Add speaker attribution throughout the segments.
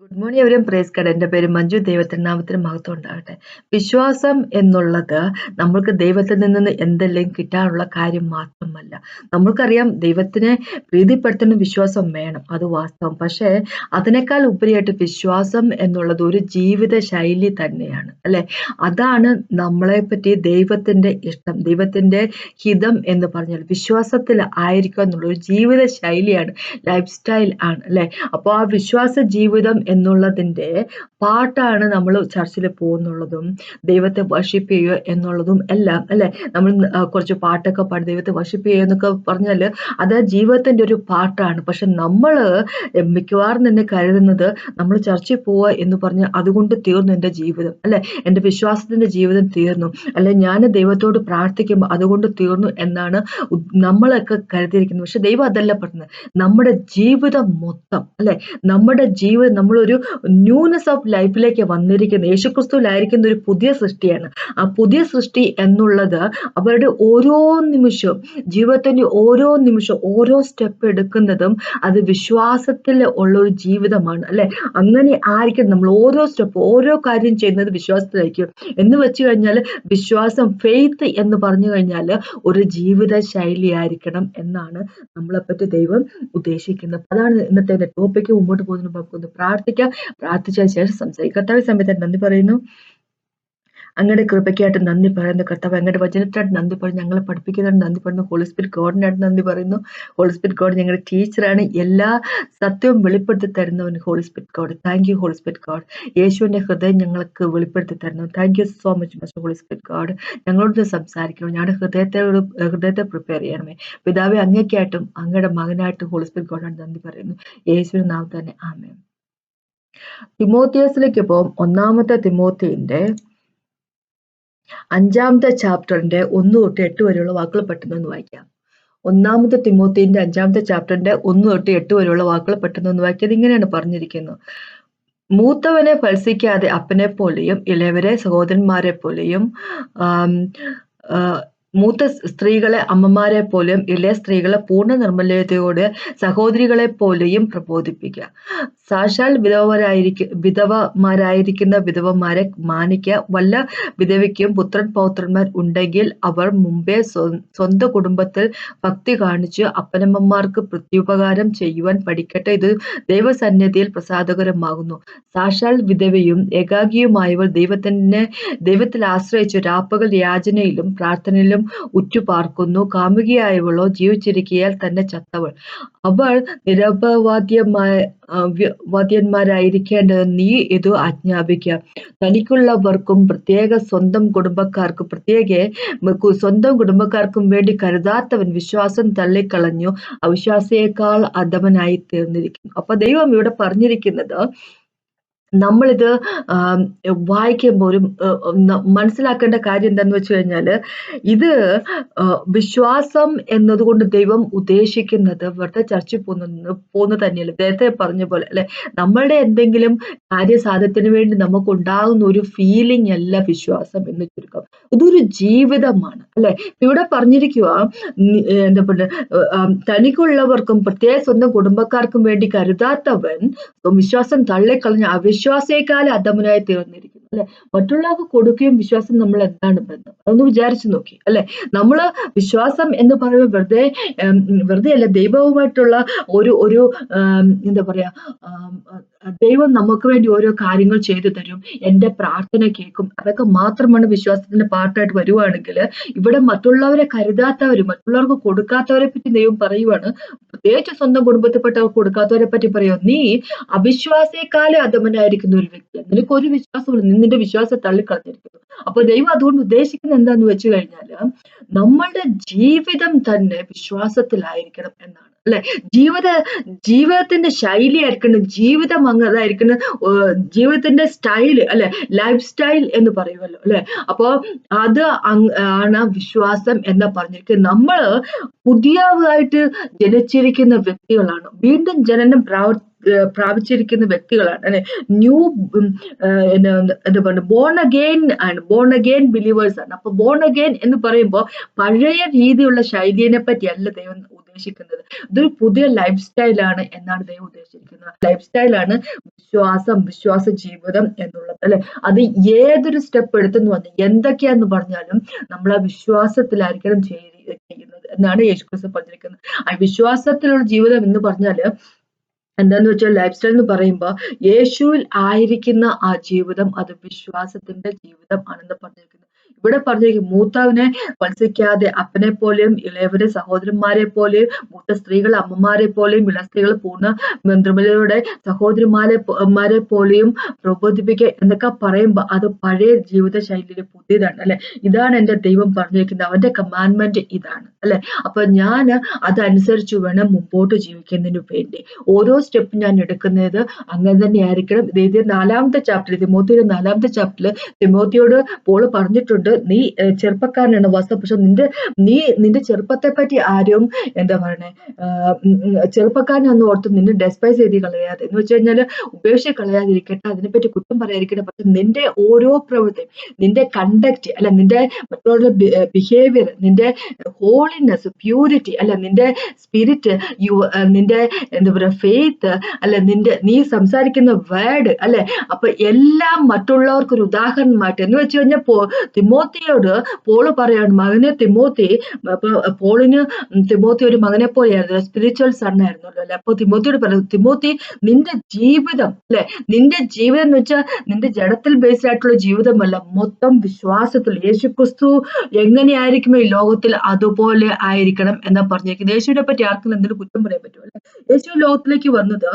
Speaker 1: Good morning എവരും praise കട എന്റെ പേര് മഞ്ജു. ദൈവത്തിന്റെ നാമത്തിന് മഹത്വം ഉണ്ടാകട്ടെ. വിശ്വാസം എന്നുള്ളത് നമ്മൾക്ക് ദൈവത്തിൽ നിന്ന് എന്തെല്ലാം കിട്ടാനുള്ള കാര്യം മാത്രമല്ല. നമ്മൾക്കറിയാം ദൈവത്തിനെ പ്രീതിപ്പെടുത്തുന്ന വിശ്വാസം വേണം. അത് വാസ്തവം. പക്ഷേ അതിനേക്കാൾ ഉപരിയായിട്ട് വിശ്വാസം എന്നുള്ളത് ഒരു ജീവിത ശൈലി തന്നെയാണ്. അല്ലെ? അതാണ് നമ്മളെ പറ്റി ദൈവത്തിന്റെ ഇഷ്ടം. ദൈവത്തിന്റെ ഹിതം എന്ന് പറഞ്ഞാൽ വിശ്വാസത്തിൽ ആയിരിക്കുക എന്നുള്ള ഒരു ജീവിത ശൈലിയാണ് ലൈഫ് സ്റ്റൈൽ ആണ്. അല്ലെ? അപ്പോൾ ആ വിശ്വാസ ജീവിതം എന്നുള്ളതിന്റെ പാട്ടാണ് നമ്മൾ ചർച്ചിൽ പോകുന്നുള്ളതും ദൈവത്തെ വർഷിപ്പ് ചെയ്യുക എന്നുള്ളതും എല്ലാം അല്ലെ? നമ്മൾ കുറച്ച് പാട്ടൊക്കെ പാടി ദൈവത്തെ വർഷിപ്പ് ചെയ്യുക എന്നൊക്കെ പറഞ്ഞാൽ അത് ജീവിതത്തിന്റെ ഒരു പാട്ടാണ്. പക്ഷെ നമ്മൾ മിക്കവാറും തന്നെ കരുതുന്നത് നമ്മൾ ചർച്ചിൽ പോവുക എന്ന് പറഞ്ഞാൽ അതുകൊണ്ട് തീർന്നു എന്റെ ജീവിതം അല്ലെ? എന്റെ വിശ്വാസത്തിന്റെ ജീവിതം തീർന്നു അല്ലെ? ഞാൻ ദൈവത്തോട് പ്രാർത്ഥിക്കുമ്പോൾ അതുകൊണ്ട് തീർന്നു എന്നാണ് നമ്മളൊക്കെ കരുതിയിരിക്കുന്നത്. പക്ഷെ ദൈവം അതല്ല പറഞ്ഞത്. നമ്മുടെ ജീവിതം മൊത്തം അല്ലെ? നമ്മുടെ ജീവിതം നമ്മൾ ഒരു ന്യൂനെസ് ഓഫ് ലൈഫിലേക്ക് വന്നിരിക്കുന്ന യേശുക്രിസ്തുവിലായിരിക്കുന്ന ഒരു പുതിയ സൃഷ്ടിയാണ്. ആ പുതിയ സൃഷ്ടി എന്നുള്ളത് അവരുടെ ഓരോ നിമിഷവും ജീവിതത്തിന്റെ ഓരോ നിമിഷവും ഓരോ സ്റ്റെപ്പ് എടുക്കുന്നതും അത് വിശ്വാസത്തിൽ ഉള്ള ഒരു ജീവിതമാണ് അല്ലെ? അങ്ങനെ ആയിരിക്കും നമ്മൾ ഓരോ സ്റ്റെപ്പ് ഓരോ കാര്യം ചെയ്യുന്നത് വിശ്വാസത്തിലായിരിക്കും എന്ന് വെച്ച് കഴിഞ്ഞാൽ വിശ്വാസം ഫെയ്ത്ത് എന്ന് പറഞ്ഞു കഴിഞ്ഞാൽ ഒരു ജീവിത ശൈലി ആയിരിക്കണം എന്നാണ് നമ്മളെപ്പറ്റി ദൈവം ഉദ്ദേശിക്കുന്നത്. അതാണ് ഇന്നത്തെ ടോപ്പിക്ക് മുമ്പോട്ട് പോകുന്നതിന് നമുക്കൊന്ന് പ്രാർത്ഥിക്കാം. പ്രാർത്ഥിച്ചതിന് ശേഷം സംസാരിക്കുക കർത്താവ് സമയത്ത് നന്ദി പറയുന്നു. അങ്ങയുടെ കൃപയ്ക്കായിട്ട് നന്ദി പറയുന്നു. കർത്താവ് അങ്ങയുടെ വചനത്തിനായിട്ട് നന്ദി പറയുന്നു. ഞങ്ങളെ പഠിപ്പിക്കുന്നതിന് നന്ദി പറയുന്നു. ഹോളിസ്പിരിറ്റ് ഗോഡിനായിട്ട് നന്ദി പറയുന്നു. ഹോളിസ്പിരിറ്റ് ഗോഡ് ഞങ്ങളുടെ ടീച്ചറാണ്. എല്ലാ സത്യവും വെളിപ്പെടുത്തി തരുന്നവൻ Holy Spirit God thank you Holy Spirit God യേശുവിന്റെ ഹൃദയം ഞങ്ങൾക്ക് വെളിപ്പെടുത്തി തരുന്നു. Thank you so much must Holy Spirit God ഞങ്ങളോട് സംസാരിക്കണം. ഞങ്ങളുടെ ഹൃദയത്തെ ഹൃദയത്തെ പ്രിപ്പയർ ചെയ്യണമേ. പിതാവെ അങ്ങേക്കായിട്ടും അങ്ങയുടെ മകനായിട്ടും ഹോളിസ്പിരിറ്റ് ഗോഡാണ് നന്ദി പറയുന്നു. യേശുവിന്റെ നാം തന്നെ. ആമേ തിമോത്തിയസിലേക്ക് പോകും. ഒന്നാമത്തെ തിമോത്തിന്റെ അഞ്ചാമത്തെ ചാപ്റ്ററിന്റെ ഒന്ന് തൊട്ട് എട്ട് വരെയുള്ള വാക്കുകൾ പെട്ടെന്ന് വായിക്കാം. ഒന്നാമത്തെ തിമോത്തിന്റെ അഞ്ചാമത്തെ ചാപ്റ്ററിന്റെ ഒന്ന് തൊട്ട് എട്ട് വരെയുള്ള വാക്കുകൾ പെട്ടെന്ന് വായിക്കാം ഇങ്ങനെയാണ് പറഞ്ഞിരിക്കുന്നത്. മൂത്തവനെ ഫത്സിക്കാതെ അപ്പനെ പോലെയും ഇളയവരെ സഹോദരന്മാരെ പോലെയും മൂത്ത സ്ത്രീകളെ അമ്മമാരെ പോലെയും ഇളയ സ്ത്രീകളെ പൂർണ നിർമ്മല്യതയോടെ സഹോദരികളെ പോലെയും പ്രബോധിപ്പിക്കുക. സാക്ഷാൽ വിധവരായിരിക്ക വിധവമാരായിരിക്കുന്ന വിധവമാരെ മാനിക്കുക. വല്ല വിധവയ്ക്കും പുത്രൻ പൗത്രന്മാർ ഉണ്ടെങ്കിൽ അവർ മുമ്പേ സ്വന്തം കുടുംബത്തിൽ ഭക്തി കാണിച്ച് അപ്പനമ്മമാർക്ക് പ്രത്യുപകാരം ചെയ്യുവാൻ പഠിക്കട്ടെ. ഇത് ദൈവസന്നിധിയിൽ പ്രസാദകരമാകുന്നു. സാക്ഷാൽ വിധവയും ഏകാഗിയുമായവർ ദൈവത്തിനെ ദൈവത്തിൽ ആശ്രയിച്ച് രാപ്പകൽ യാചനയിലും പ്രാർത്ഥനയിലും ഉറ്റുപാർക്കുന്നു. കാമുകിയായവളോ ജീവിച്ചിരിക്കയാൽ തന്നെ ചത്തവൾ. അവൾ നിരപവാദ്യമായ വാദ്യന്മാരായിരിക്കേണ്ടത് നീ ഇത് ആജ്ഞാപിക്കുക. തനിക്കുള്ളവർക്കും പ്രത്യേക സ്വന്തം കുടുംബക്കാർക്കും പ്രത്യേക സ്വന്തം കുടുംബക്കാർക്കും വേണ്ടി കരുതാത്തവൻ വിശ്വാസം തള്ളിക്കളഞ്ഞു. അവിശ്വാസിയേക്കാൾ അധമനായി തീർന്നിരിക്കുന്നു അപ്പൊ ദൈവം ഇവിടെ പറഞ്ഞിരിക്കുന്നത് നമ്മളിത് വായിക്കുമ്പോൾ ഒരു മനസ്സിലാക്കേണ്ട കാര്യം എന്താണെന്ന് വെച്ച് കഴിഞ്ഞാൽ ഇത് വിശ്വാസം എന്നതുകൊണ്ട് ദൈവം ഉദ്ദേശിക്കുന്നത് വെറുതെ ചർച്ച പോകുന്ന പോകുന്ന തന്നെയല്ല. നേരത്തെ പറഞ്ഞ പോലെ അല്ലെ? നമ്മളുടെ എന്തെങ്കിലും കാര്യസാധ്യത്തിന് വേണ്ടി നമുക്ക് ഉണ്ടാകുന്ന ഒരു ഫീലിംഗ് അല്ല വിശ്വാസം എന്ന് ചുരുക്കം. ഇതൊരു ജീവിതമാണ്. അല്ലെ? ഇവിടെ പറഞ്ഞിരിക്കുക എന്താ പറയുക തനിക്കുള്ളവർക്കും പ്രത്യേക സ്വന്തം കുടുംബക്കാർക്കും വേണ്ടി കരുതാത്തവൻ വിശ്വാസം തള്ളിക്കളഞ്ഞ അവിശ്വാസേക്കാൾ അധമനായി തീർന്നിരിക്കുന്നു അല്ലെ? മറ്റുള്ളവർക്ക് കൊടുക്കുകയും വിശ്വാസം നമ്മൾ എന്താണ് ബന്ധം? അതൊന്ന് വിചാരിച്ചു നോക്കി അല്ലെ? നമ്മൾ വിശ്വാസം എന്ന് പറയുമ്പോൾ വെറുതെ വെറുതെ അല്ല ദൈവവുമായിട്ടുള്ള ഒരു ഒരു എന്താ പറയാ ദൈവം നമുക്ക് വേണ്ടി ഓരോ കാര്യങ്ങൾ ചെയ്തു തരും. എന്റെ പ്രാർത്ഥന കേൾക്കും. അതൊക്കെ മാത്രമാണ് വിശ്വാസത്തിന്റെ പാർട്ടായിട്ട് വരുവാണെങ്കിൽ ഇവിടെ മറ്റുള്ളവരെ കരുതാത്തവരും മറ്റുള്ളവർക്ക് കൊടുക്കാത്തവരെ പറ്റി ദൈവം പറയുവാണ്. പ്രത്യേകിച്ച് സ്വന്തം കുടുംബത്തിൽപ്പെട്ടവർ കൊടുക്കാത്തവരെ പറ്റി പറയുമോ നീ അവിശ്വാസേക്കാലം അധമനായിരിക്കുന്ന ഒരു വ്യക്തി. നിനക്ക് ഒരു വിശ്വാസമില്ല നിന്റെ വിശ്വാസം തള്ളിക്കളഞ്ഞിരിക്കുന്നു. അപ്പൊ ദൈവം അതുകൊണ്ട് ഉദ്ദേശിക്കുന്നത് എന്താന്ന് വെച്ച് കഴിഞ്ഞാൽ നമ്മളുടെ ജീവിതം തന്നെ വിശ്വാസത്തിലായിരിക്കണം എന്നാണ്. അല്ലെ? ജീവിത ജീവിതത്തിന്റെ ശൈലി ആയിരിക്കണം ജീവിതം അങ്ങ് ജീവിതത്തിന്റെ സ്റ്റൈൽ അല്ലെ? ലൈഫ് സ്റ്റൈൽ എന്ന് പറയുമല്ലോ അല്ലെ? അപ്പോ അത് ആണ് വിശ്വാസം എന്ന് പറഞ്ഞിരിക്കുന്നത്. നമ്മൾ പുതിയതായിട്ട് ജനിച്ചിരിക്കുന്ന വ്യക്തികളാണ്. വീണ്ടും ജനനം പ്രാവ പ്രാപിച്ചിരിക്കുന്ന വ്യക്തികളാണ്. അല്ലെ? ന്യൂ എന്താ പറയുക ബോൺ അഗെയിൻ ആണ്. ബോൺ അഗെയിൻ ബിലീവേഴ്സ് ആണ്. അപ്പൊ ബോൺ അഗെയിൻ എന്ന് പറയുമ്പോൾ പഴയ രീതിയുള്ള ശൈലിയെ പറ്റിയല്ല ദൈവം ഉദ്ദേശിക്കുന്നത്. ഇതൊരു പുതിയ ലൈഫ് സ്റ്റൈലാണ് എന്നാണ് ദൈവം ഉദ്ദേശിക്കുന്നത് ലൈഫ് സ്റ്റൈലാണ് വിശ്വാസം വിശ്വാസ ജീവിതം എന്നുള്ളത് അല്ലെ? അത് ഏതൊരു സ്റ്റെപ്പ് എടുത്തെന്ന് പറഞ്ഞു എന്തൊക്കെയാന്ന് പറഞ്ഞാലും നമ്മൾ ആ വിശ്വാസത്തിലായിരിക്കണം ചെയ്യുന്നത് എന്നാണ് യേശുക്രിസ്തു പറഞ്ഞിരിക്കുന്നത്. ആ വിശ്വാസത്തിലുള്ള ജീവിതം എന്ന് പറഞ്ഞാൽ എന്താന്ന് വെച്ചാൽ ലൈഫ് സ്റ്റൈൽ എന്ന് പറയുമ്പോൾ യേശുവിൽ ആയിരിക്കുന്ന ആ ജീവിതം അത് വിശ്വാസത്തിന്റെ ജീവിതം ആണെന്ന് പറഞ്ഞിരിക്കുന്നത് ഇവിടെ പറഞ്ഞിരിക്കും മൂത്താവിനെ വത്സിക്കാതെ അപ്പനെ പോലെയും ഇളയവരെ സഹോദരന്മാരെ പോലെയും മൂത്ത സ്ത്രീകൾ അമ്മമാരെ പോലെയും ഇള സ്ത്രീകൾ പൂർണ മന്ത്രിമലയുടെ സഹോദരിമാരെ മാരെ പോലെയും പ്രബോധിപ്പിക്കുക എന്നൊക്കെ പറയുമ്പോൾ അത് പഴയ ജീവിത ശൈലിയുടെ പുതിയതാണ് അല്ലെ? ഇതാണ് എന്റെ ദൈവം പറഞ്ഞിരിക്കുന്നത്. അവന്റെ കമാൻഡ്മെന്റ് ഇതാണ് അല്ലെ? അപ്പൊ ഞാൻ അതനുസരിച്ച് വേണം മുമ്പോട്ട് ജീവിക്കുന്നതിന് വേണ്ടി. ഓരോ സ്റ്റെപ്പ് ഞാൻ എടുക്കുന്നത് അങ്ങനെ തന്നെ ആയിരിക്കണം ഇത് നാലാമത്തെ ചാപ്റ്റർ തിമോത്തിയുടെ നാലാമത്തെ ചാപ്റ്ററിൽ തിമോത്തിയോട് പോൾ പറഞ്ഞിട്ടുണ്ട്. നീ ചെറുപ്പക്കാരനാണ് വാസ്തവ പക്ഷെ നിന്റെ നീ നിന്റെ ചെറുപ്പത്തെ പറ്റി ആരും എന്താ പറയണേ ചെറുപ്പക്കാരനൊന്നും ഓർത്ത് നിന്നെ ഡെസ്പൈസ് ചെയ്ത് കളയാതെ. എന്ന് വെച്ച് കഴിഞ്ഞാൽ ഉപേക്ഷിച്ച് കളയാതിരിക്കട്ടെ അതിനെപ്പറ്റി കുറ്റം പറയാതിരിക്കട്ടെ. പക്ഷെ നിന്റെ ഓരോ പ്രവൃത്തി നിന്റെ കണ്ടക്ട് അല്ല നിന്റെ മറ്റുള്ള ബിഹേവിയർ നിന്റെ ഹോളിനെസ് പ്യൂരിറ്റി അല്ല നിന്റെ സ്പിരിറ്റ് യു നിന്റെ എന്താ പറയുക ഫെയ്ത്ത് അല്ല നിന്റെ നീ സംസാരിക്കുന്ന വേർഡ് അല്ലെ? അപ്പൊ എല്ലാം മറ്റുള്ളവർക്ക് ഒരു ഉദാഹരണമായിട്ട്. എന്ന് വെച്ച് കഴിഞ്ഞാൽ തിമോത്തിയോട് പോൾ പറയാണ് മകനെ തിമോത്തി പോളിന് തിമോത്തി ഒരു മകനെ പോലെയായിരുന്നു സ്പിരിച്വൽ സൺ ആയിരുന്നല്ലോ അല്ലെ? അപ്പൊ തിമോത്തിയോട് പറഞ്ഞു തിമോത്തി നിന്റെ ജീവിതം അല്ലെ? നിന്റെ ജീവിതം എന്ന് വെച്ചാൽ നിന്റെ ജഡത്തിൽ ബേസ്ഡ് ആയിട്ടുള്ള ജീവിതമല്ല മൊത്തം വിശ്വാസത്തിൽ യേശു ക്രിസ്തു എങ്ങനെയായിരിക്കും ഈ ലോകത്തിൽ അതുപോലെ ആയിരിക്കണം എന്നാ പറഞ്ഞിരിക്കുന്നത് യേശുവിനെ പറ്റി ആർക്കും എന്തെങ്കിലും കുറ്റം പറയാൻ പറ്റുമോ യേശു ലോകത്തിലേക്ക് വന്നത്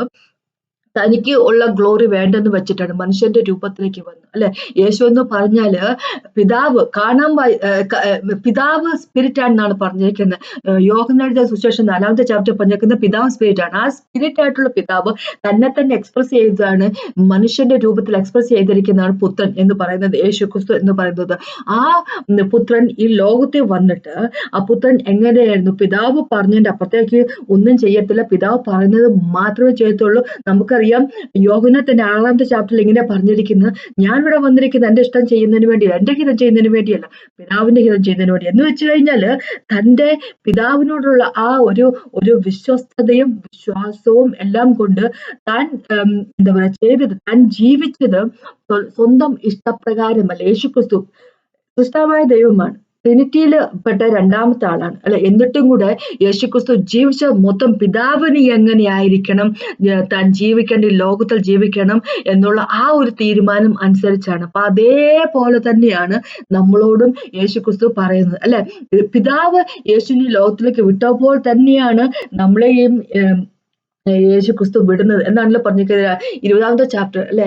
Speaker 1: തനിക്ക് ഉള്ള ഗ്ലോറി വേണ്ടെന്ന് വെച്ചിട്ടാണ് മനുഷ്യന്റെ രൂപത്തിലേക്ക് വന്നത് അല്ലെ? യേശു എന്ന് പറഞ്ഞാൽ പിതാവ് കാണാൻ പിതാവ് സ്പിരിറ്റ് ആണെന്നാണ് പറഞ്ഞിരിക്കുന്നത്. യോഗനെഴുതിയ സുശേഷം നാലാമത്തെ ചാപ്റ്റർ പറഞ്ഞിരിക്കുന്ന പിതാവ് സ്പിരിറ്റ് ആണ്. ആ സ്പിരിറ്റ് ആയിട്ടുള്ള പിതാവ് തന്നെ തന്നെ എക്സ്പ്രസ് ചെയ്താണ് മനുഷ്യന്റെ രൂപത്തിൽ എക്സ്പ്രസ് ചെയ്തിരിക്കുന്നതാണ് പുത്രൻ എന്ന് പറയുന്നത് യേശു ക്രിസ്തു എന്ന് പറയുന്നത്. ആ പുത്രൻ ഈ ലോകത്തിൽ വന്നിട്ട് ആ പുത്രൻ എങ്ങനെയായിരുന്നു? പിതാവ് പറഞ്ഞതിന്റെ അപ്പുറത്തേക്ക് ഒന്നും ചെയ്യത്തില്ല. പിതാവ് പറയുന്നത് മാത്രമേ ചെയ്യത്തുള്ളൂ. നമുക്കറിയാം അറിയാം യോഗനത്തിന്റെ ആറാമത്തെ ചാപ്റ്ററിൽ ഇങ്ങനെ പറഞ്ഞിരിക്കുന്നത് ഞാൻ ഇവിടെ വന്നിരിക്കുന്നത് എന്റെ ഇഷ്ടം ചെയ്യുന്നതിന് വേണ്ടി എന്റെ ഹിതം ചെയ്യുന്നതിന് വേണ്ടിയല്ല പിതാവിന്റെ ഹിതം ചെയ്യുന്നതിന് വേണ്ടി. എന്ന് വെച്ച് കഴിഞ്ഞാൽ തന്റെ പിതാവിനോടുള്ള ആ ഒരു ഒരു വിശ്വസ്തതയും വിശ്വാസവും എല്ലാം കൊണ്ട് താൻ എന്താ പറയാ ചെയ്തത് താൻ ജീവിച്ചത് സ്വന്തം ഇഷ്ടപ്രകാരമല്ല. യേശുക്രിസ്തു സൃഷ്ടമായ ദൈവമാണ്. ട്രിനിറ്റിയിൽ പെട്ട രണ്ടാമത്തെ ആളാണ്. അല്ലെ എന്നിട്ടും കൂടെ യേശുക്രിസ്തു ജീവിച്ച മൊത്തം പിതാവിന് എങ്ങനെയായിരിക്കണം? താൻ ജീവിക്കേണ്ട ലോകത്തിൽ ജീവിക്കണം എന്നുള്ള ആ ഒരു തീരുമാനം അനുസരിച്ചാണ്. അപ്പൊ അതേപോലെ തന്നെയാണ് നമ്മളോടും യേശുക്രിസ്തു പറയുന്നത്. അല്ലെ പിതാവ് യേശുവിനെ ലോകത്തിലേക്ക് വിട്ടപ്പോൾ തന്നെയാണ് നമ്മളെയും യേശു ക്രിസ്തു വിടുന്നത് എന്നാണല്ലോ പറഞ്ഞിരിക്കുന്നത്. ഇരുപതാമത്തെ ചാപ്റ്റർ അല്ലെ?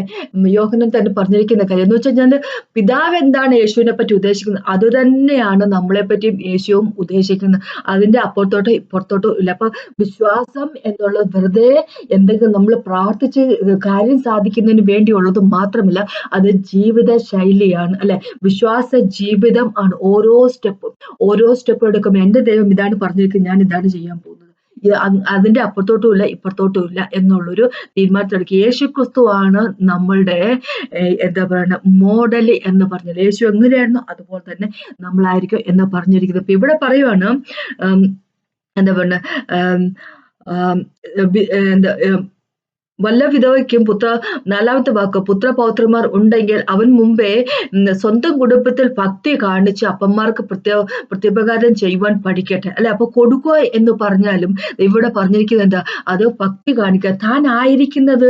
Speaker 1: യോഹനൻ തന്നെ പറഞ്ഞിരിക്കുന്ന കാര്യം എന്ന് വെച്ചാൽ ഞാൻ പിതാവ് എന്താണ് യേശുവിനെ പറ്റി ഉദ്ദേശിക്കുന്നത്? അത് തന്നെയാണ് നമ്മളെ പറ്റിയും യേശുവും ഉദ്ദേശിക്കുന്നത്. അതിന്റെ അപ്പുറത്തോട്ടോ ഇപ്പുറത്തോട്ടോ ഇല്ല. അപ്പൊ വിശ്വാസം എന്നുള്ളത് വെറുതെ എന്തെങ്കിലും നമ്മൾ പ്രാർത്ഥിച്ച് കാര്യം സാധിക്കുന്നതിന് വേണ്ടിയുള്ളത് മാത്രമല്ല അത് ജീവിത ശൈലിയാണ് അല്ലെ? വിശ്വാസ ജീവിതം ആണ് ഓരോ സ്റ്റെപ്പും. ഓരോ സ്റ്റെപ്പ് എടുക്കുമ്പോൾ എന്റെ ദൈവം ഇതാണ് പറഞ്ഞിരിക്കുന്നത്. ഞാൻ ഇതാണ് ചെയ്യാൻ പോകുന്നത്. അതിന്റെ അപ്പുറത്തോട്ടും ഇല്ല ഇപ്പുറത്തോട്ടും ഇല്ല എന്നുള്ളൊരു തീരുമാനത്തിലെടുക്കുക. യേശു ക്രിസ്തു ആണ് നമ്മളുടെ എന്താ പറയുക മോഡൽ എന്ന് പറഞ്ഞത്. യേശു എങ്ങനെയായിരുന്നു അതുപോലെ തന്നെ നമ്മളായിരിക്കും എന്ന് പറഞ്ഞിരിക്കുന്നത്. ഇപ്പൊ ഇവിടെ പറയുവാണ് എന്താ പറയുക എന്താ വല്ല വിധവയ്ക്കും പുത്ര നാലാമത്തെ വാക്ക് പുത്രപൗത്രന്മാർ ഉണ്ടെങ്കിൽ അവൻ മുമ്പേ സ്വന്തം കുടുംബത്തിൽ ഭക്തി കാണിച്ച് അപ്പന്മാർക്ക് പ്രത്യേക പ്രത്യുപകാരം ചെയ്യുവാൻ പഠിക്കട്ടെ. അല്ലെ? അപ്പൊ കൊടുക്കുക എന്ന് പറഞ്ഞാലും ഇവിടെ പറഞ്ഞിരിക്കുന്നത് എന്താ? അത് ഭക്തി കാണിക്കുക. താൻ ആയിരിക്കുന്നത്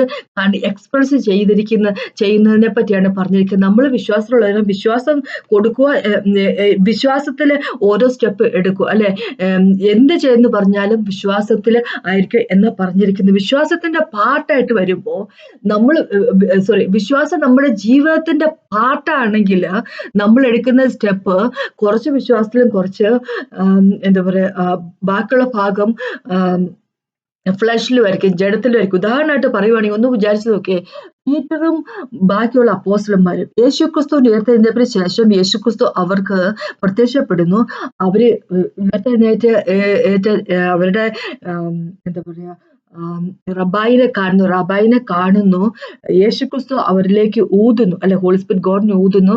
Speaker 1: എക്സ്പ്രസ് ചെയ്തിരിക്കുന്ന ചെയ്യുന്നതിനെ പറ്റിയാണ് പറഞ്ഞിരിക്കുന്നത്. നമ്മൾ വിശ്വാസമുള്ളവരും വിശ്വാസം കൊടുക്കുക വിശ്വാസത്തിൽ ഓരോ സ്റ്റെപ്പ് എടുക്കുക. അല്ലെ? എന്ത് ചെയ്യുന്നു പറഞ്ഞാലും വിശ്വാസത്തിൽ ആയിരിക്കും എന്ന് പറഞ്ഞിരിക്കുന്നു. വിശ്വാസത്തിന്റെ പാർട്ട് ആയിട്ട് വരുമ്പോ നമ്മൾ സോറി വിശ്വാസം നമ്മുടെ ജീവിതത്തിന്റെ പാർട്ടാണെങ്കിൽ നമ്മൾ എടുക്കുന്ന സ്റ്റെപ്പ് കുറച്ച് വിശ്വാസത്തിലും കുറച്ച് എന്താ പറയാ ബാക്കിയുള്ള ഭാഗം ഫ്ലഷിലും ആയിരിക്കും ജഡത്തിലും ആയിരിക്കും. ഉദാഹരണമായിട്ട് പറയുവാണെങ്കിൽ ഒന്ന് വിചാരിച്ചു നോക്കിയേ പീറ്ററും ബാക്കിയുള്ള അപ്പോസ്റ്റലന്മാരും യേശുക്രിസ്തു ഉയർത്തെഴുന്നേറ്റതിന് ശേഷം യേശുക്രിസ്തു അവർക്ക് പ്രത്യക്ഷപ്പെടുന്നു. അവർ ഉയർത്തെഴുന്നേറ്റ് അവരുടെ എന്താ പറയാ റബായിനെ കാണുന്നു റബായിനെ കാണുന്നു. യേശുക്രിസ്തു അവരിലേക്ക് ഊതുന്നു അല്ലെ ഹോളിസ്പിറ്റ് ഗോഡിനെ ഊതുന്നു.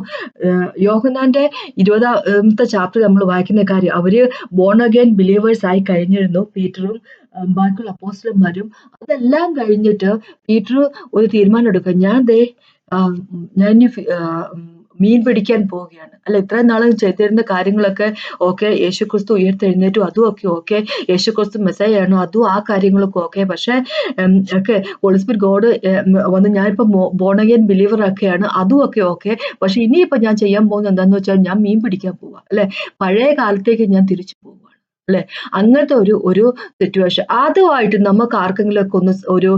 Speaker 1: യോഹനാന്റെ ഇരുപതാമത്തെ ചാപ്റ്റർ നമ്മൾ വായിക്കുന്ന കാര്യം അവർ ബോൺ അഗൈൻ ബിലീവേഴ്സ് ആയി കഴിഞ്ഞിരുന്നു. പീറ്ററും ബാക്കിയുള്ള അപ്പോസ്റ്റലന്മാരും. അതെല്ലാം കഴിഞ്ഞിട്ട് പീറ്റർ ഒരു തീരുമാനം എടുക്കുക. ഞാൻ ദേ ഞാൻ മീൻ പിടിക്കാൻ പോവുകയാണ്. അല്ല ഇത്രയും നാളും ചെയ്തിരുന്ന കാര്യങ്ങളൊക്കെ ഓക്കെ യേശു ക്രിസ്തു ഉയർത്തെഴുന്നേറ്റു അതും ഒക്കെ ഓക്കെ യേശു ക്രിസ്തു മെസ്സേജാണോ അതും ആ കാര്യങ്ങളൊക്കെ ഓക്കെ. പക്ഷേ ഒക്കെ ഹോളിസ്പിരിറ്റ് ഗോഡ് വന്ന് ഞാനിപ്പോ ബോണഗൻ ബിലീവർ ഒക്കെയാണ് അതും ഒക്കെ ഓക്കെ. പക്ഷെ ഇനിയിപ്പോൾ ഞാൻ ചെയ്യാൻ പോകുന്നത് എന്താന്ന് വെച്ചാൽ ഞാൻ മീൻ പിടിക്കാൻ പോവാ. അല്ലെ? പഴയ കാലത്തേക്ക് ഞാൻ തിരിച്ചു പോവുകയാണ് അല്ലെ? അങ്ങനത്തെ ഒരു ഒരു സിറ്റുവേഷൻ ആദ്യമായിട്ട് നമുക്ക് ആർക്കെങ്കിലും ഒക്കെ ഒന്ന് ഒരു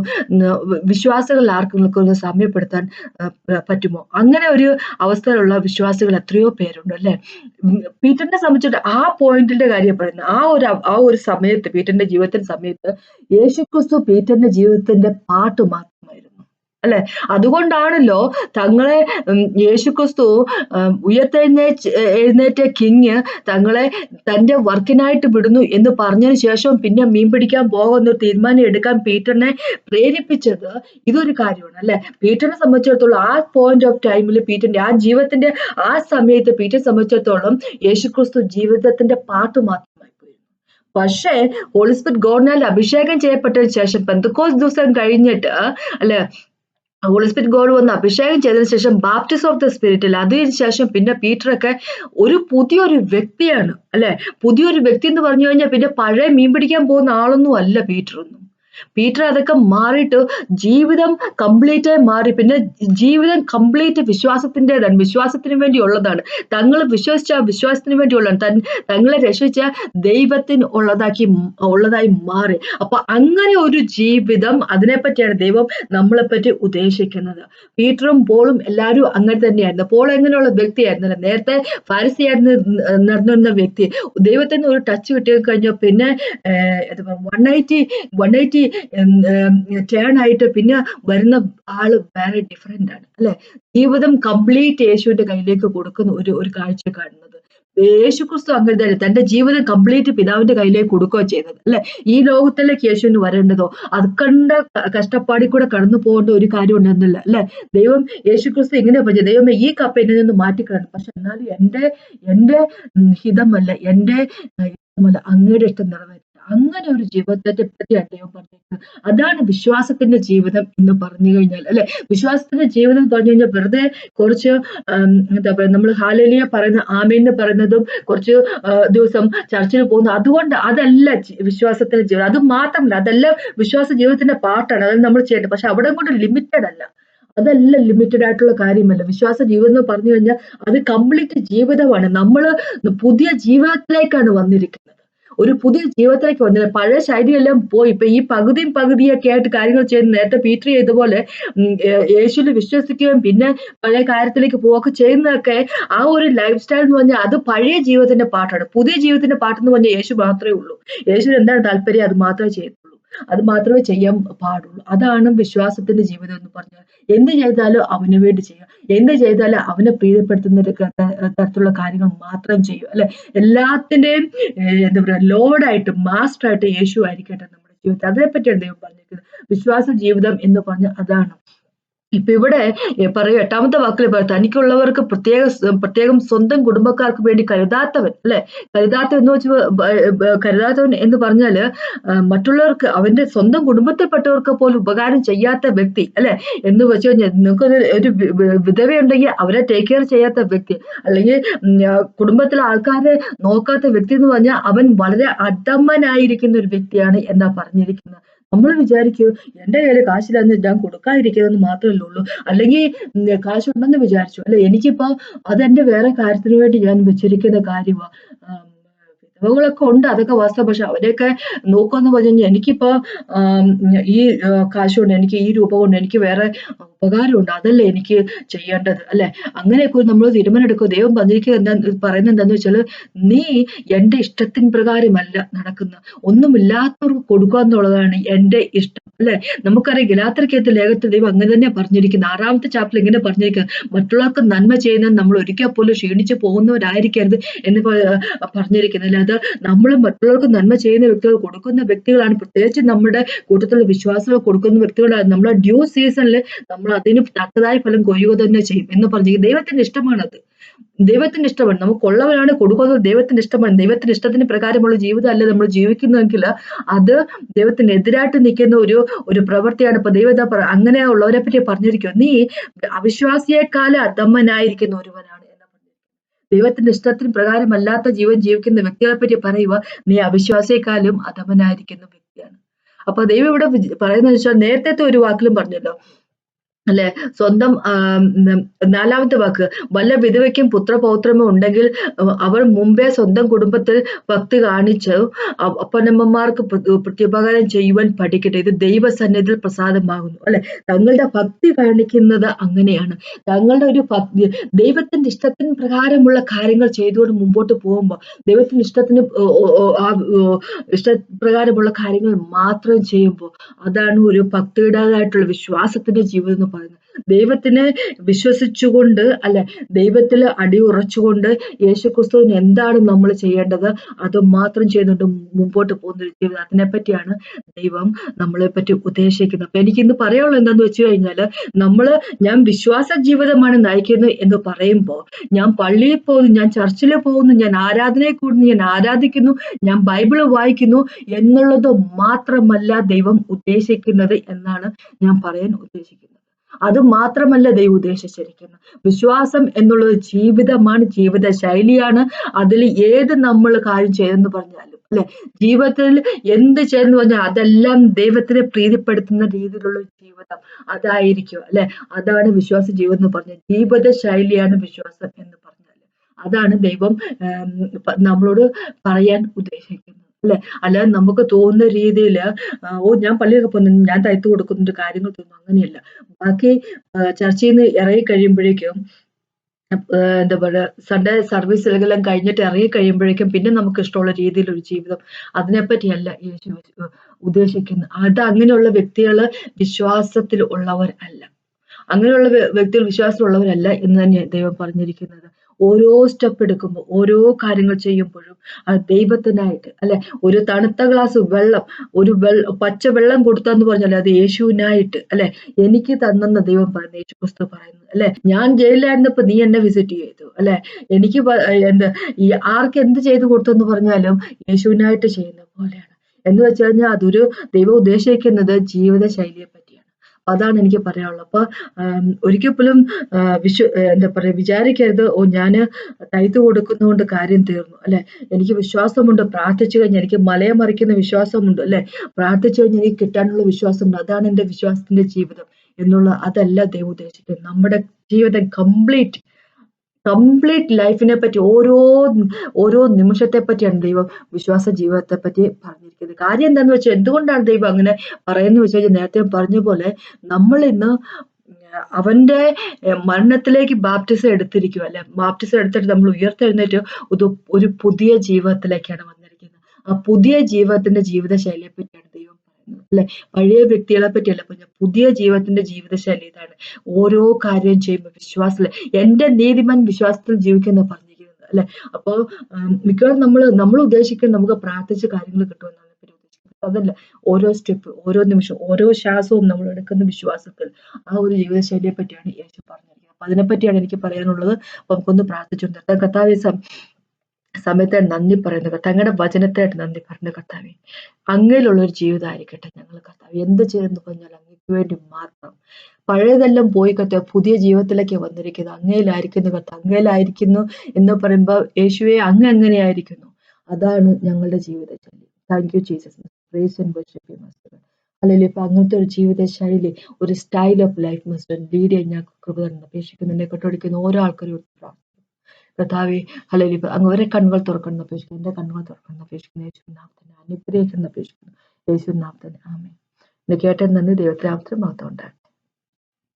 Speaker 1: വിശ്വാസികൾ വിശ്വാസികളിൽ ആർക്കെങ്കിലും ഒക്കെ ഒന്ന് സാമ്യപ്പെടുത്താൻ പറ്റുമോ? അങ്ങനെ ഒരു അവസ്ഥയിലുള്ള വിശ്വാസികൾ എത്രയോ പേരുണ്ട് അല്ലെ? പീറ്ററിനെ സംബന്ധിച്ചിട്ട് ആ പോയിന്റിന്റെ കാര്യം പറയുന്നത് ആ ഒരു ആ ഒരു സമയത്ത് പീറ്ററിന്റെ ജീവിതത്തിന്റെ സമയത്ത് യേശുക്രിസ്തു പീറ്ററിന്റെ ജീവിതത്തിന്റെ പാട്ട് മാത്രമായിരുന്നു അല്ലെ? അതുകൊണ്ടാണല്ലോ തങ്ങളെ യേശുക്രിസ്തു ഉയർത്തെഴുന്നേറ്റ് എഴുന്നേറ്റ കിങ് തങ്ങളെ തന്റെ വർക്കിനായിട്ട് വിടുന്നു എന്ന് പറഞ്ഞതിന് ശേഷം പിന്നെ മീൻ പിടിക്കാൻ പോകുന്ന തീരുമാനം എടുക്കാൻ പീറ്ററിനെ പ്രേരിപ്പിച്ചത് ഇതൊരു കാര്യമാണ് അല്ലെ? പീറ്ററിനെ സംബന്ധിച്ചിടത്തോളം ആ പോയിന്റ് ഓഫ് ടൈമിൽ പീറ്ററിന്റെ ആ ജീവിതത്തിന്റെ ആ സമയത്ത് പീറ്ററെ സംബന്ധിച്ചിടത്തോളം യേശുക്രിസ്തു ജീവിതത്തിന്റെ പാട്ട് മാത്രം പക്ഷേ ഹോളിസ്പിറ്റ് ഗോഡിനാൽ അഭിഷേകം ചെയ്യപ്പെട്ടതിന് ശേഷം പെന്തക്കോസ് ദിവസം കഴിഞ്ഞിട്ട് അല്ലെ ഹോളിസ്പിരിറ്റ് ഗോഡ് വന്ന് അഭിഷേകം ചെയ്തതിനു ശേഷം ബാപ്റ്റിസ് ഓഫ് ദ സ്പിരിറ്റിൽ അതിന് ശേഷം പിന്നെ പീറ്ററൊക്കെ ഒരു പുതിയൊരു വ്യക്തിയാണ് അല്ലെ? പുതിയൊരു വ്യക്തി എന്ന് പറഞ്ഞു കഴിഞ്ഞാൽ പിന്നെ പഴയ മീൻ പിടിക്കാൻ പോകുന്ന ആളൊന്നും അല്ല പീറ്റർ ഒന്നും പീറ്റർ അതൊക്കെ മാറിയിട്ട് ജീവിതം കംപ്ലീറ്റ് മാറി. പിന്നെ ജീവിതം കംപ്ലീറ്റ് വിശ്വാസത്തിന്റെതാണ്. വിശ്വാസത്തിന് വേണ്ടിയുള്ളതാണ്. തങ്ങൾ വിശ്വസിച്ച വിശ്വാസത്തിന് വേണ്ടിയുള്ളതാണ്. തൻ തങ്ങളെ രക്ഷിച്ച ദൈവത്തിന് ഉള്ളതാക്കി ഉള്ളതായി മാറി. അപ്പൊ അങ്ങനെ ഒരു ജീവിതം അതിനെപ്പറ്റിയാണ് ദൈവം നമ്മളെ പറ്റി ഉദ്ദേശിക്കുന്നത്. പീറ്ററും പോളും എല്ലാവരും അങ്ങനെ തന്നെയായിരുന്നു. പോൾ എങ്ങനെയുള്ള വ്യക്തിയായിരുന്നില്ല? നേരത്തെ ഫാരിസിയായിരുന്നു നടന്നിരുന്ന വ്യക്തി. ദൈവത്തിന് ഒരു ടച്ച് കിട്ടി കഴിഞ്ഞാൽ പിന്നെ one eighty one eighty turn ആയിട്ട് പിന്നെ വരുന്ന ആൾ വേറെ ഡിഫറെന്റ് ആണ് അല്ലെ? ജീവിതം കംപ്ലീറ്റ് യേശുവിന്റെ കയ്യിലേക്ക് കൊടുക്കുന്ന ഒരു ഒരു കാഴ്ച കാണുന്നത്. യേശുക്രിസ്തു അങ്ങനെ തന്നെ തന്റെ ജീവിതം കംപ്ലീറ്റ് പിതാവിന്റെ കയ്യിലേക്ക് കൊടുക്കുകയോ ചെയ്തത് അല്ലെ? ഈ ലോകത്തിലേക്ക് യേശുവിന് വരേണ്ടതോ അത് കണ്ട കഷ്ടപ്പാടി കൂടെ കടന്നു പോകേണ്ട ഒരു കാര്യം ഉണ്ടെന്നില്ല അല്ലെ? ദൈവം യേശുക്രിസ്തു ഇങ്ങനെ പറഞ്ഞു ദൈവമേ ഈ കപ്പ എന്നിൽ നിന്ന് മാറ്റിക്കളയണം. പക്ഷെ എന്നാലും എന്റെ എന്റെ ഹിതമല്ല എന്റെ ഹിതമല്ല അങ്ങയുടെ ഇഷ്ടം നിറവേറ്റ അങ്ങനെ ഒരു ജീവിതത്തെ പറ്റി അദ്ദേഹം പറഞ്ഞിട്ട് അതാണ് വിശ്വാസത്തിന്റെ ജീവിതം എന്ന് പറഞ്ഞു കഴിഞ്ഞാൽ അല്ലെ? വിശ്വാസത്തിന്റെ ജീവിതം എന്ന് പറഞ്ഞു കഴിഞ്ഞാൽ വെറുതെ കുറച്ച് എന്താ പറയുക നമ്മൾ ഹാലലിയ പറയുന്ന ആമേന്ന് പറയുന്നതും കുറച്ച് ദിവസം ചർച്ചിൽ പോകുന്നു അതുകൊണ്ട് അതല്ല വിശ്വാസത്തിന്റെ ജീവിതം. അത് മാത്രമല്ല അതല്ല വിശ്വാസ ജീവിതത്തിന്റെ പാർട്ടാണ് അതായത് നമ്മൾ ചെയ്യേണ്ടത്. പക്ഷെ അവിടെ കൊണ്ട് ലിമിറ്റഡ് അല്ല. അതല്ല ലിമിറ്റഡ് ആയിട്ടുള്ള കാര്യമല്ല. വിശ്വാസ ജീവിതം എന്ന് പറഞ്ഞു കഴിഞ്ഞാൽ അത് കംപ്ലീറ്റ് ജീവിതമാണ്. നമ്മൾ പുതിയ ജീവിതത്തിലേക്കാണ് വന്നിരിക്കുന്നത്. ഒരു പുതിയ ജീവിതത്തിലേക്ക് വന്നില്ല. പഴയ ശൈലിയെല്ലാം പോയി. ഇപ്പൊ ഈ പകുതിയും പകുതിയൊക്കെ ആയിട്ട് കാര്യങ്ങൾ ചെയ്ത് നേരത്തെ പീറ്റർ ചെയ്തപോലെ യേശുവിൽ വിശ്വസിക്കുകയും പിന്നെ പഴയ കാര്യത്തിലേക്ക് പോവുകയൊക്കെ ചെയ്യുന്നതൊക്കെ ആ ഒരു ലൈഫ് സ്റ്റൈൽ എന്ന് പറഞ്ഞാൽ അത് പഴയ ജീവിതത്തിന്റെ പാട്ടാണ്. പുതിയ ജീവിതത്തിന്റെ പാട്ടെന്ന് പറഞ്ഞാൽ യേശു മാത്രമേ ഉള്ളൂ. യേശുവിന് എന്താണ് താല്പര്യം? അത് മാത്രമേ ചെയ്യത്തുള്ളൂ അത് മാത്രമേ ചെയ്യാൻ പാടുള്ളൂ. അതാണ് വിശ്വാസത്തിന്റെ ജീവിതം എന്ന് പറഞ്ഞാൽ. എന്ത് ചെയ്താലും അവന് വേണ്ടി ചെയ്യുക. എന്ത് ചെയ്താലും അവനെ പ്രീതിപ്പെടുത്തുന്ന തരത്തിലുള്ള കാര്യങ്ങൾ മാത്രം ചെയ്യുക. അല്ലെ? എല്ലാത്തിന്റെയും എന്താ പറയുക ലോഡായിട്ട് മാസ്റ്റർ ആയിട്ട് യേശു ആയിരിക്കട്ടെ നമ്മുടെ ജീവിതത്തിൽ. അതേപ്പറ്റിയാണ് ദൈവം പറഞ്ഞിരിക്കുന്നത്. വിശ്വാസ ജീവിതം എന്ന് പറഞ്ഞ അതാണ്. ഇപ്പൊ ഇവിടെ പറയും എട്ടാമത്തെ വാക്കിൽ പറയും തനിക്കുള്ളവർക്ക് പ്രത്യേക പ്രത്യേകം സ്വന്തം കുടുംബക്കാർക്ക് വേണ്ടി കരുതാത്തവൻ അല്ലെ? കരുതാത്തവൻ എന്ന് വെച്ച് കരുതാത്തവൻ എന്ന് പറഞ്ഞാൽ മറ്റുള്ളവർക്ക് അവന്റെ സ്വന്തം കുടുംബത്തിൽപ്പെട്ടവർക്ക് പോലും ഉപകാരം ചെയ്യാത്ത വ്യക്തി അല്ലെ? എന്ന് വെച്ച് കഴിഞ്ഞാൽ നിങ്ങൾക്ക് ഒരു വിധവയുണ്ടെങ്കിൽ അവരെ ടേക്ക് കെയർ ചെയ്യാത്ത വ്യക്തി അല്ലെങ്കിൽ കുടുംബത്തിലെ ആൾക്കാരെ നോക്കാത്ത വ്യക്തി എന്ന് പറഞ്ഞാൽ അവൻ വളരെ അധമനായിരിക്കുന്ന ഒരു വ്യക്തിയാണ് എന്നാ പറഞ്ഞിരിക്കുന്നത്. നമ്മൾ വിചാരിക്കൂ എന്റെ കയ്യിൽ കാശില്ലാന്ന് ഞാൻ കൊടുക്കാതിരിക്കുന്നതെന്ന് മാത്രമല്ല ഉള്ളൂ അല്ലെങ്കിൽ കാശുണ്ടെന്ന് വിചാരിച്ചു. അല്ലെ എനിക്കിപ്പോ അതെന്റെ വേറെ കാര്യത്തിന് വേണ്ടി ഞാൻ വെച്ചിരിക്കുന്ന കാര്യമാ വിധവകളൊക്കെ ഉണ്ട്. അതൊക്കെ വാസ്തവം പക്ഷെ അവരെയൊക്കെ നോക്കുമെന്ന് പറഞ്ഞു എനിക്കിപ്പോ ഈ കാശ് കൊണ്ട് എനിക്ക് ഈ രൂപ കൊണ്ട് എനിക്ക് വേറെ ഉപകാരമുണ്ട്. അതല്ലേ എനിക്ക് ചെയ്യേണ്ടത് അല്ലെ? അങ്ങനെയൊക്കെ നമ്മൾ തീരുമാനം എടുക്കുക ദൈവം പറഞ്ഞിരിക്കുക എന്താ പറയുന്നത് എന്താന്ന് വെച്ചാൽ നീ എന്റെ ഇഷ്ടത്തിൻ പ്രകാരമല്ല നടക്കുന്ന. ഒന്നുമില്ലാത്തവർക്ക് കൊടുക്കുക എന്നുള്ളതാണ് എന്റെ ഇഷ്ടം. അല്ലെ? നമുക്കറിയാം ഗലാത്തർക്കകത്ത് ലേഖത്തിൽ ദൈവം അങ്ങനെ തന്നെ പറഞ്ഞിരിക്കുന്നത് ആറാമത്തെ ചാപ്റ്റർ ഇങ്ങനെ പറഞ്ഞിരിക്കുക മറ്റുള്ളവർക്ക് നന്മ ചെയ്യുന്ന നമ്മൾ ഒരിക്കൽ പോലും ക്ഷീണിച്ചു പോകുന്നവരായിരിക്കരുത് എന്ന് പറഞ്ഞിരിക്കുന്നത് അല്ലാതെ നമ്മൾ മറ്റുള്ളവർക്ക് നന്മ ചെയ്യുന്ന വ്യക്തികൾ കൊടുക്കുന്ന വ്യക്തികളാണ്. പ്രത്യേകിച്ച് നമ്മുടെ കൂട്ടത്തിലുള്ള വിശ്വാസങ്ങൾ കൊടുക്കുന്ന വ്യക്തികളാണ്. നമ്മൾ ഡ്യൂ സീസണിൽ നമ്മൾ അതിന് തക്കതായ ഫലം കൊയ്യുക തന്നെ ചെയ്യും എന്ന് പറഞ്ഞു ദൈവത്തിന്റെ ഇഷ്ടമാണത്. ദൈവത്തിന്റെ ഇഷ്ടമാണ്. നമുക്കുള്ളവരാണ് കൊടുക്കുന്നത് ദൈവത്തിന്റെ ഇഷ്ടമാണ്. ദൈവത്തിന്റെ ഇഷ്ടത്തിന് പ്രകാരമുള്ള ജീവിതം അല്ല നമ്മൾ ജീവിക്കുന്നതെങ്കിൽ അത് ദൈവത്തിന് എതിരായിട്ട് നിൽക്കുന്ന ഒരു ഒരു പ്രവൃത്തിയാണ്. ഇപ്പൊ ദൈവത അങ്ങനെ ഉള്ളവരെ പറ്റി പറഞ്ഞിരിക്കും നീ അവിശ്വാസിയെക്കാളും അധമ്മനായിരിക്കുന്ന ഒരുവനാണ് ദൈവത്തിന്റെ ഇഷ്ടത്തിന് പ്രകാരമല്ലാത്ത ജീവൻ ജീവിക്കുന്ന വ്യക്തികളെ പറ്റി പറയുക നീ അവിശ്വാസിയെക്കാളും അധമനായിരിക്കുന്ന വ്യക്തിയാണ്. അപ്പൊ ദൈവം ഇവിടെ പറയുന്നത് വെച്ചാൽ നേരത്തെ ഒരു വാക്കിലും പറഞ്ഞല്ലോ. അല്ലെ? സ്വന്തം നാലാമത്തെ വാക്ക്. വല്ല വിധവയ്ക്കും പുത്രപൗത്രമോ ഉണ്ടെങ്കിൽ അവർ മുമ്പേ സ്വന്തം കുടുംബത്തിൽ ഭക്തി കാണിച്ച് അപ്പനമ്മമാർക്ക് പ്ര- പ്രത്യുപകാരം ചെയ്യുവാൻ പഠിക്കട്ടെ. ഇത് ദൈവസന്നിധിയിൽ പ്രസാദമാകുന്നു. അല്ലെ? തങ്ങളുടെ ഭക്തി കാണിക്കുന്നത് അങ്ങനെയാണ്. തങ്ങളുടെ ഒരു ഭക്തി ദൈവത്തിന്റെ ഇഷ്ടത്തിന് പ്രകാരമുള്ള കാര്യങ്ങൾ ചെയ്തുകൊണ്ട് മുമ്പോട്ട് പോകുമ്പോൾ ദൈവത്തിന്റെ ഇഷ്ടത്തിന് ആ ഇഷ്ടപ്രകാരമുള്ള കാര്യങ്ങൾ മാത്രം ചെയ്യുമ്പോൾ അതാണ് ഒരു ഭക്തിയുടേതായിട്ടുള്ള വിശ്വാസത്തിന്റെ ജീവിതം ദൈവത്തിനെ വിശ്വസിച്ചുകൊണ്ട് അല്ലെ ദൈവത്തിൽ അടിയുറച്ചുകൊണ്ട് യേശുക്രിസ്തുവിന് എന്താണ് നമ്മൾ ചെയ്യേണ്ടത്? അത് മാത്രം ചെയ്തുകൊണ്ട് മുമ്പോട്ട് പോകുന്ന ഒരു അതിനെപ്പറ്റിയാണ് ദൈവം നമ്മളെ പറ്റി ഉദ്ദേശിക്കുന്നത്. അപ്പൊ എനിക്കിന്ന് പറയാനുള്ളത് എന്താന്ന് വെച്ച് കഴിഞ്ഞാൽ നമ്മൾ ഞാൻ വിശ്വാസ ജീവിതമാണ് നയിക്കുന്നത് എന്ന് പറയുമ്പോൾ ഞാൻ പള്ളിയിൽ പോകുന്നു ഞാൻ ചർച്ചിൽ പോകുന്നു ഞാൻ ആരാധനയെ കൂടുന്നു ഞാൻ ആരാധിക്കുന്നു ഞാൻ ബൈബിൾ വായിക്കുന്നു എന്നുള്ളത് മാത്രമല്ല ദൈവം ഉദ്ദേശിക്കുന്നത് എന്നാണ് ഞാൻ പറയാൻ ഉദ്ദേശിക്കുന്നത്. അത് മാത്രമല്ല ദൈവം ഉദ്ദേശിച്ചിരിക്കുന്നത്. വിശ്വാസം എന്നുള്ളത് ജീവിതമാണ് ജീവിത ശൈലിയാണ്. അതിൽ ഏത് നമ്മൾ കാര്യം ചെയ്തെന്ന് പറഞ്ഞാലും അല്ലെ? ജീവിതത്തിൽ എന്ത് ചെയ്തെന്ന് പറഞ്ഞാൽ അതെല്ലാം ദൈവത്തിനെ പ്രീതിപ്പെടുത്തുന്ന രീതിയിലുള്ള ജീവിതം അതായിരിക്കും അല്ലെ? അതാണ് വിശ്വാസ ജീവിതം എന്ന് പറഞ്ഞത് ജീവിത ശൈലിയാണ് വിശ്വാസം എന്ന് പറഞ്ഞാൽ അതാണ് ദൈവം നമ്മളോട് പറയാൻ ഉദ്ദേശിക്കുന്നത്. അല്ലെ? അല്ലാതെ നമുക്ക് തോന്നുന്ന രീതിയിൽ ഓ ഞാൻ പള്ളിയിലൊക്കെ പോകുന്നു ഞാൻ തയ്ത്ത് കൊടുക്കുന്നുണ്ട് കാര്യങ്ങൾ തോന്നുന്നു അങ്ങനെയല്ല. ബാക്കി ചർച്ചയിൽ നിന്ന് ഇറങ്ങി കഴിയുമ്പോഴേക്കും എന്താ പറയുക സൺഡേ സർവീസ് എല്ലാം കഴിഞ്ഞിട്ട് ഇറങ്ങി കഴിയുമ്പോഴേക്കും പിന്നെ നമുക്ക് ഇഷ്ടമുള്ള രീതിയിൽ ഒരു ജീവിതം. അതിനെപ്പറ്റിയല്ല യേശു ഉദ്ദേശിക്കുന്നത് അത് അങ്ങനെയുള്ള വ്യക്തികൾ വിശ്വാസത്തിൽ ഉള്ളവർ അല്ല അങ്ങനെയുള്ള വ്യ- വ്യക്തികൾ വിശ്വാസത്തിലുള്ളവരല്ല എന്ന് തന്നെ ദൈവം പറഞ്ഞിരിക്കുന്നത്. ഓരോ സ്റ്റെപ്പ് എടുക്കുമ്പോൾ ഓരോ കാര്യങ്ങൾ ചെയ്യുമ്പോഴും അത് ദൈവത്തിനായിട്ട് അല്ലെ? ഒരു തണുത്ത ഗ്ലാസ് വെള്ളം ഒരു വെള്ളം പച്ച വെള്ളം കൊടുത്തെന്ന് പറഞ്ഞാൽ അത് യേശുവിനായിട്ട് അല്ലെ? എനിക്ക് തന്നെന്ന് ദൈവം പറയുന്നു യേശു പുസ്തകം പറയുന്നത് അല്ലെ? ഞാൻ ജയിലിലായിരുന്നപ്പോ നീ എന്നെ വിസിറ്റ് ചെയ്തു അല്ലെ? എനിക്ക് എന്താ ഈ ആർക്ക് എന്ത് ചെയ്തു കൊടുത്തെന്ന് പറഞ്ഞാലും യേശുവിനായിട്ട് ചെയ്യുന്ന പോലെയാണ്. എന്ന് വെച്ച് കഴിഞ്ഞാൽ അതൊരു ദൈവം ഉദ്ദേശിക്കുന്നത് ജീവിത ശൈലിയെ അതാണ് എനിക്ക് പറയാനുള്ളത്. അപ്പൊ ഒരിക്കൽ പോലും വിശ്വ എന്താ പറയാ വിചാരിക്കരുത്. ഓ ഞാൻ തയ്ത്ത് കൊടുക്കുന്നതുകൊണ്ട് കാര്യം തീർന്നു അല്ലെ? എനിക്ക് വിശ്വാസമുണ്ട്. പ്രാർത്ഥിച്ചു കഴിഞ്ഞാൽ എനിക്ക് മലയെ മറിക്കുന്ന വിശ്വാസമുണ്ട് അല്ലെ? പ്രാർത്ഥിച്ചു കഴിഞ്ഞാൽ എനിക്ക് കിട്ടാനുള്ള വിശ്വാസമുണ്ട്. അതാണ് എന്റെ വിശ്വാസത്തിന്റെ ജീവിതം എന്നുള്ള അതല്ല ദൈവം ഉദ്ദേശിക്കുന്നത്. നമ്മുടെ ജീവിതം കംപ്ലീറ്റ് കംപ്ലീറ്റ് ലൈഫിനെ പറ്റി ഓരോ ഓരോ നിമിഷത്തെ പറ്റിയാണ് ദൈവം വിശ്വാസ ജീവിതത്തെ പറ്റി പറഞ്ഞിരിക്കുന്നത്. കാര്യം എന്താന്ന് വെച്ചാൽ എന്തുകൊണ്ടാണ് ദൈവം അങ്ങനെ പറയുന്നത് വെച്ച് കഴിഞ്ഞാൽ നേരത്തെ പറഞ്ഞ പോലെ നമ്മൾ ഇന്ന് അവന്റെ മരണത്തിലേക്ക് ബാപ്റ്റിസം എടുത്തിരിക്കുക അല്ലെ? ബാപ്റ്റിസം എടുത്തിട്ട് നമ്മൾ ഉയർത്തെഴുന്നേറ്റ് ഒരു ഒരു പുതിയ ജീവിതത്തിലേക്കാണ് വന്നിരിക്കുന്നത്. ആ പുതിയ ജീവിതത്തിന്റെ ജീവിതശൈലിയെ പറ്റിയാണ് ദൈവം അല്ലെ? പഴയ വ്യക്തികളെ പറ്റിയല്ല. പറഞ്ഞ പുതിയ ജീവിതത്തിന്റെ ജീവിതശൈലി ഇതാണ്. ഓരോ കാര്യം ചെയ്യുമ്പോൾ വിശ്വാസത്തിൽ എന്റെ നീതിമാൻ വിശ്വാസത്തിൽ ജീവിക്കുന്ന പറഞ്ഞിരിക്കുന്നത് അല്ലെ? അപ്പോ മിക്കവാറും നമ്മൾ നമ്മൾ ഉദ്ദേശിക്കുന്നത് നമുക്ക് പ്രാർത്ഥിച്ച കാര്യങ്ങൾ കിട്ടുമെന്നാണ് അതല്ല ഓരോ സ്റ്റെപ്പ് ഓരോ നിമിഷം ഓരോ ശ്വാസവും നമ്മൾ എടുക്കുന്ന വിശ്വാസത്തിൽ ആ ഒരു ജീവിതശൈലിയെ പറ്റിയാണ് യേശു പറഞ്ഞിരിക്കുന്നത്. അപ്പൊ അതിനെപ്പറ്റിയാണ് എനിക്ക് പറയാനുള്ളത്. അപ്പൊ നമുക്കൊന്ന് പ്രാർത്ഥിച്ചുകൊണ്ട് കർത്താവ് സമയത്തെ നന്ദി പറയുന്നത് തങ്ങളുടെ വചനത്തായിട്ട് നന്ദി പറയുന്ന കർത്താവെ അങ്ങനെയുള്ള ഒരു ജീവിതമായിരിക്കട്ടെ ഞങ്ങൾ കർത്താവ്. എന്ത് ചെയ്തെന്ന് പറഞ്ഞാൽ അങ്ങേക്ക് വേണ്ടി മാത്രം. പഴയതെല്ലാം പോയി കത്ത പുതിയ ജീവിതത്തിലേക്ക് വന്നിരിക്കുന്നത് അങ്ങയിലായിരിക്കുന്നു കത്ത അങ്ങയിലായിരിക്കുന്നു എന്ന് പറയുമ്പോൾ യേശുവെ അങ്ങ് എങ്ങനെയായിരിക്കുന്നു? അതാണ് ഞങ്ങളുടെ ജീവിതശൈലി. Thank you Jesus praise and അല്ലെങ്കിൽ ഇപ്പൊ അങ്ങനത്തെ ഒരു ജീവിത ശൈലി ഒരു style of life master lead ചെയ്യാൻ ഞാൻ കൃപ തന്നെ അപേക്ഷിക്കുന്നു എന്നെ കൊട്ടടിക്കുന്ന. ഓരോ ആൾക്കാരും പ്രാർത്ഥിക്കുന്നു കർത്താവെ ഹലലി അങ്ങ് അവരെ കണ്ണുകൾ തുറക്കണം അപേക്ഷിക്കുന്നു. എന്റെ കണ്ണുകൾ തുറക്കണം അപേക്ഷിക്കുന്നു. യേശു അനുഗ്രഹിക്കുന്ന അപേക്ഷിക്കുന്നു. യേശു നാമത്തിന്. ആമേ എന്ന് കേട്ട നന്ദി. ദൈവത്തെ മാത്രം ഉണ്ടാകട്ടെ.